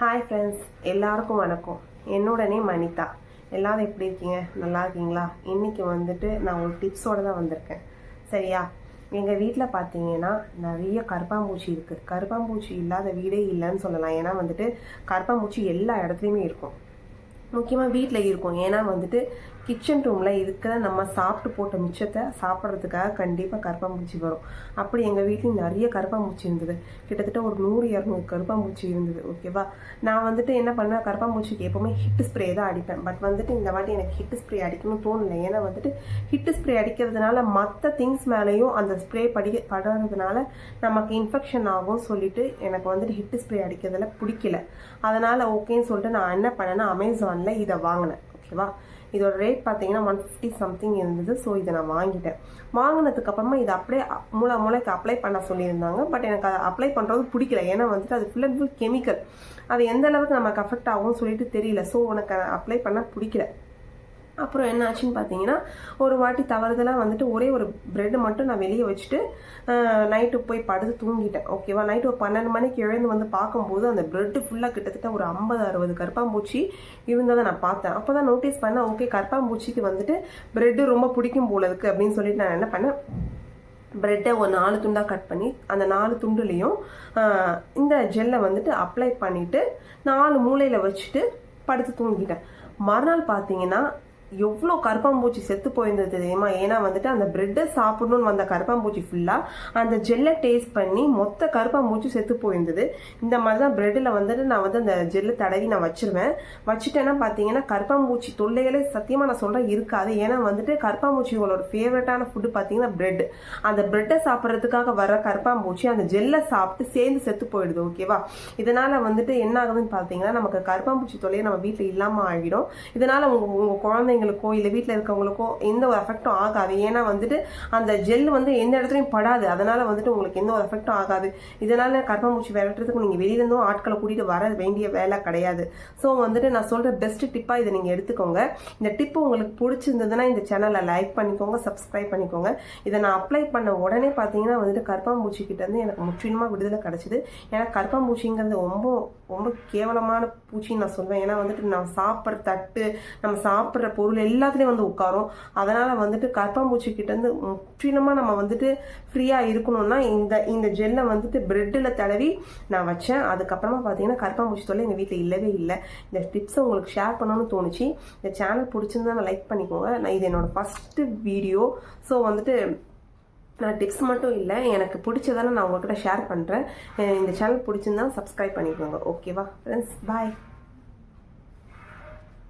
Hi friends எல்லாருக்கும் வணக்கம். என்னோட நேம் அனிதா எல்லாரும் எப்படி இருக்கீங்க? நல்லா இருக்கீங்களா? இன்றைக்கி வந்துட்டு நான் ஒரு டிப்ஸோட தான் வந்திருக்கேன். சரியா? எங்கள் வீட்டில் பார்த்தீங்கன்னா நிறைய கருப்பாம்பூச்சி இருக்குது கருப்பாம்பூச்சி இல்லாத வீடே இல்லைன்னு சொல்லலாம். ஏன்னா வந்துட்டு கருப்பாம்பூச்சி எல்லா இடத்துலையுமே இருக்கும். முக்கியமாக வீட்டில் இருக்கும். ஏன்னா வந்துட்டு கிச்சன் ரூமில் இருக்கிற நம்ம சாப்பிட்டு போட்ட மிச்சத்தை சாப்பிட்றதுக்காக கண்டிப்பாக கருப்பாம்பூச்சி வரும். அப்படி எங்கள் வீட்லேயும் நிறைய கருப்பாம்பூச்சி இருந்தது. கிட்டத்தட்ட ஒரு நூறு இரநூறு கருப்பாம்பூச்சி இருந்தது ஓகேவா நான் வந்துட்டு என்ன பண்ணுவேன் கருப்பாம்பூச்சிக்கு எப்போவுமே ஹிட் ஸ்ப்ரே தான் அடிப்பேன். பட் வந்துட்டு இந்த வாட்டி எனக்கு ஹிட் ஸ்ப்ரே அடிக்கணும்னு தோணலை. ஏன்னா வந்துட்டு ஹிட் ஸ்ப்ரே அடிக்கிறதுனால மற்ற திங்ஸ் மேலேயும் அந்த ஸ்ப்ரே படி படுறதுனால நமக்கு இன்ஃபெக்ஷன் ஆகும் சொல்லிட்டு எனக்கு வந்துட்டு ஹிட் ஸ்ப்ரே அடிக்கிறதுல பிடிக்கல. அதனால் ஓகேன்னு சொல்லிட்டு நான் என்ன பண்ணேன்னா அமேசானில் இதை வாங்கினேன் ஓகேவா இதோட ரேட் பார்த்தீங்கன்னா ஒன் ஃபிஃப்டி சம்திங் இருந்தது. ஸோ இதை நான் வாங்கிட்டேன். வாங்கினதுக்கப்புறமா இதை அப்படியே மூளை மூளைக்கு அப்ளை பண்ண சொல்லியிருந்தாங்க. பட் எனக்கு அதை அப்ளை பண்ணுறது பிடிக்கல. ஏன்னா வந்துட்டு அது ஃபுல் அண்ட் ஃபுல் கெமிக்கல் அது எந்த அளவுக்கு நமக்கு அஃபெக்ட் ஆகும்னு சொல்லிட்டு தெரியல. ஸோ உனக்கு அப்ளை பண்ண பிடிக்கல. அப்புறம் என்ன ஆச்சுன்னு பார்த்தீங்கன்னா ஒரு வாட்டி தவறுதலாக வந்துட்டு ஒரே ஒரு பிரெட் மட்டும் நான் வெளியே வச்சுட்டு நைட்டு போய் படுத்து தூங்கிட்டேன். ஓகேவா நைட்டு ஒரு பன்னெண்டு மணிக்கு எழுந்து வந்து பார்க்கும்போது அந்த பிரெட்டு ஃபுல்லாக கிட்டத்தட்ட ஒரு ஐம்பது அறுபது கருப்பாம்பூச்சி இருந்ததை நான் பார்த்தேன். அப்போ தான் நோட்டீஸ் பண்ணேன் ஓகே கருப்பாம்பூச்சிக்கு வந்துட்டு பிரெட்டு ரொம்ப பிடிக்கும் போல இருக்கு அப்படின்னு சொல்லிட்டு நான் என்ன பண்ணேன் பிரெட்டை ஒரு நாலு துண்டாக கட் பண்ணி அந்த நாலு துண்டுலேயும் இந்த ஜெல்லை வந்துட்டு அப்ளை பண்ணிவிட்டு நாலு மூலையில் வச்சுட்டு படுத்து தூங்கிட்டேன். மறுநாள் பார்த்தீங்கன்னா எவ்வளோ கருப்பாம்பூச்சி செத்து போயிருந்தது தெரியுமா? ஏன்னா வந்துட்டு அந்த பிரெட்டை சாப்பிடணும்னு வந்த கருப்பாம்பூச்சி ஃபுல்லாக அந்த ஜெல்லை டேஸ்ட் பண்ணி மொத்த கருப்பாம்பூச்சி செத்து போயிருந்தது. இந்த மாதிரி தான் பிரெட்டில் வந்துட்டு நான் வந்து அந்த ஜெல்லை தடவி நான் வச்சிருவேன். வச்சுட்டேன்னா பார்த்தீங்கன்னா கருப்பாம்பூச்சி தொல்லைகளே சத்தியமாக நான் சொல்கிறேன் இருக்காது. ஏன்னா வந்துட்டு கருப்பாம்பூச்சிகளோட ஃபேவரட்டான ஃபுட்டு பார்த்தீங்கன்னா பிரெட் அந்த பிரெட்டை சாப்பிட்றதுக்காக வர கருப்பாம்பூச்சி அந்த ஜெல்லை சாப்பிட்டு சேர்ந்து செத்து போயிடுது ஓகேவா இதனால் வந்துட்டு என்ன ஆகுதுன்னு பார்த்தீங்கன்னா நமக்கு கருப்பாம்பூச்சி தொல்லையை நம்ம வீட்டில் இல்லாமல் ஆகிடும். இதனால் உங்கள் உங்கள் குழந்தைங்க குழந்தைங்களுக்கோ இல்லை வீட்டில் இருக்கவங்களுக்கோ எந்த ஒரு எஃபெக்டும் ஆகாது. ஏன்னா வந்துட்டு அந்த ஜெல் வந்து எந்த இடத்துலையும் படாது. அதனால் வந்துட்டு உங்களுக்கு எந்த ஒரு எஃபெக்டும் ஆகாது. இதனால் கருப்பாம்பூச்சி விரட்டுறதுக்கு நீங்கள் வெளியிலேருந்தும் ஆட்களை கூட்டிகிட்டு வர வேண்டிய வேலை கிடையாது. ஸோ வந்துட்டு நான் சொல்கிற பெஸ்ட் டிப்பாக இதை நீங்கள் எடுத்துக்கோங்க. இந்த டிப்பு உங்களுக்கு பிடிச்சிருந்ததுன்னா இந்த சேனலை லைக் பண்ணிக்கோங்க சப்ஸ்கிரைப் பண்ணிக்கோங்க. இதை நான் அப்ளை பண்ண உடனே பார்த்தீங்கன்னா வந்துட்டு கருப்பாம்பூச்சி கிட்ட எனக்கு முற்றிலுமாக விடுதலை கிடச்சிது. ஏன்னா கருப்பாம்பூச்சிங்கிறது ரொம்ப ரொம்ப கேவலமான பூச்சின்னு நான் சொல்வேன். ஏன்னா வந்துட்டு நம்ம சாப்பிட்ற தட்டு நம்ம சாப்பிட்ற பொருள் எல்லாத்துலேயும் வந்து உட்காரும். அதனால் வந்துட்டு கற்பாம்பூச்சி கிட்டேருந்து முற்றிலுமாக நம்ம வந்துட்டு ஃப்ரீயாக இருக்கணும்னா இந்த இந்த ஜெல்லை வந்துட்டு பிரெட்டில் தடவி நான் வச்சேன். அதுக்கப்புறமா பார்த்தீங்கன்னா கற்பாம்பூச்சி தொல்லை எங்கள் வீட்டில் இல்லவே இல்லை. இந்த டிப்ஸை உங்களுக்கு ஷேர் பண்ணணும்னு தோணுச்சு. இந்த சேனல் பிடிச்சிருந்தா நான் லைக் பண்ணிக்கோங்க. நான் இது என்னோடய ஃபஸ்ட்டு வீடியோ ஸோ வந்துட்டு நான் டிப்ஸ் மட்டும் இல்லை எனக்கு பிடிச்சதால நான் உங்ககிட்ட ஷேர் பண்ணுறேன் இந்த சேனல் பிடிச்சிருந்தா சப்ஸ்கிரைப் பண்ணிக்கோங்க. ஓகேவா ஃப்ரெண்ட்ஸ் பாய்